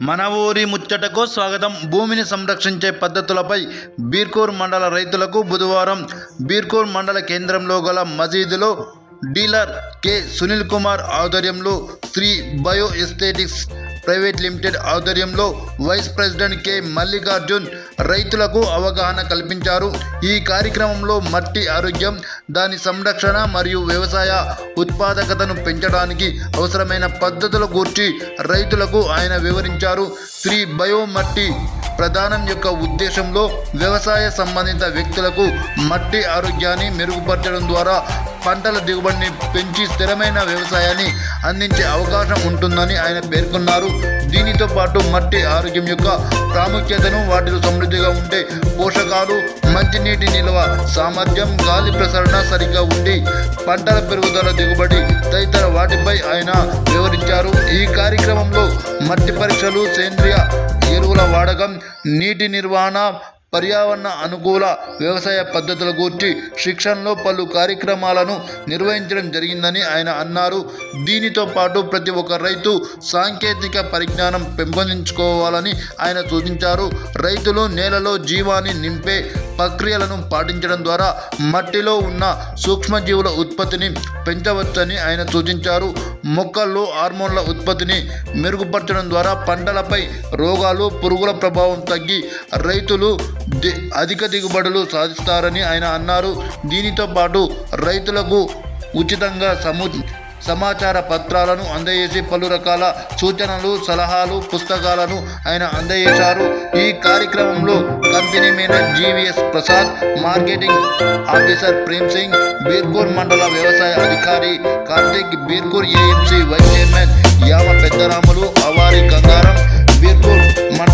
మన ఊరి ముచ్చటకు స్వాగతం. భూమిని సంరక్షించే పద్ధతులపై బీర్కూర్ మండల రైతులకు బుధవారం బీర్కూర్ మండల కేంద్రంలో గల మసీదులో డీలర్ కె సునీల్ కుమార్ ఆధ్వర్యంలో Shri bio aesthetics private limited ఆధ్వర్యంలో వైస్ ప్రెసిడెంట్ కె మల్లికార్జున్ రైతులకు అవగాహన కల్పించారు. ఈ కార్యక్రమంలో మట్టి ఆరోగ్యం దాని సంరక్షణ మరియు వ్యవసాయ ఉత్పాదకతను పెంచడానికి అవసరమైన పద్ధతుల గురించి రైతులకు ఆయన వివరించారు. శ్రీ బయో మట్టి ప్రధానం యొక్క ఉద్దేశంలో వ్యవసాయ సంబంధిత వ్యక్తులకు మట్టి ఆరోగ్యాన్ని మెరుగుపరచడం ద్వారా పంటల దిగుబడిని పెంచి స్థిరమైన వ్యవసాయాన్ని అందించే అవకాశం ఉంటుందని ఆయన పేర్కొన్నారు. దీనితో పాటు మట్టి ఆరోగ్యం యొక్క ప్రాముఖ్యతను వాటిలో సమృద్ధిగా ఉండే పోషకాలు మంచినీటి నిల్వ సామర్థ్యం గాలి ప్రసరణ సరిగ్గా ఉండి పంటల పెరుగుదల దిగుబడి తదితర వాటిపై ఆయన వివరించారు. ఈ కార్యక్రమంలో మట్టి పరీక్షలు సేంద్రియ ఎరువుల వాడకం నీటి నిర్వహణ పర్యావరణ అనుకూల వ్యవసాయ పద్ధతుల గురించి శిక్షణలో పలు కార్యక్రమాలను నిర్వహించడం జరిగిందని ఆయన అన్నారు. దీనితో పాటు ప్రతి ఒక్క రైతు సాంకేతిక పరిజ్ఞానం పెంపొందించుకోవాలని ఆయన సూచించారు. రైతులు నేలలో జీవాన్ని నింపే ప్రక్రియలను పాటించడం ద్వారా మట్టిలో ఉన్న సూక్ష్మజీవుల ఉత్పత్తిని పెంచవచ్చని ఆయన సూచించారు. మొక్కల్లో హార్మోన్ల ఉత్పత్తిని మెరుగుపరచడం ద్వారా పంటలపై రోగాలు పురుగుల ప్రభావం తగ్గి రైతులు ది- అధిక దిగుబడులు సాధిస్తారని ఆయన అన్నారు. దీనితో పాటు రైతులకు ఉచితంగా సము సమాచార పత్రాలను అందజేసి పలు రకాల సూచనలు సలహాలు పుస్తకాలను ఆయన అందజేశారు. ఈ కార్యక్రమంలో company manager GVS Prasad marketing officer Prem Singh Birkur మండల వ్యవసాయ అధికారి Karthik Birkur AMC vice chairman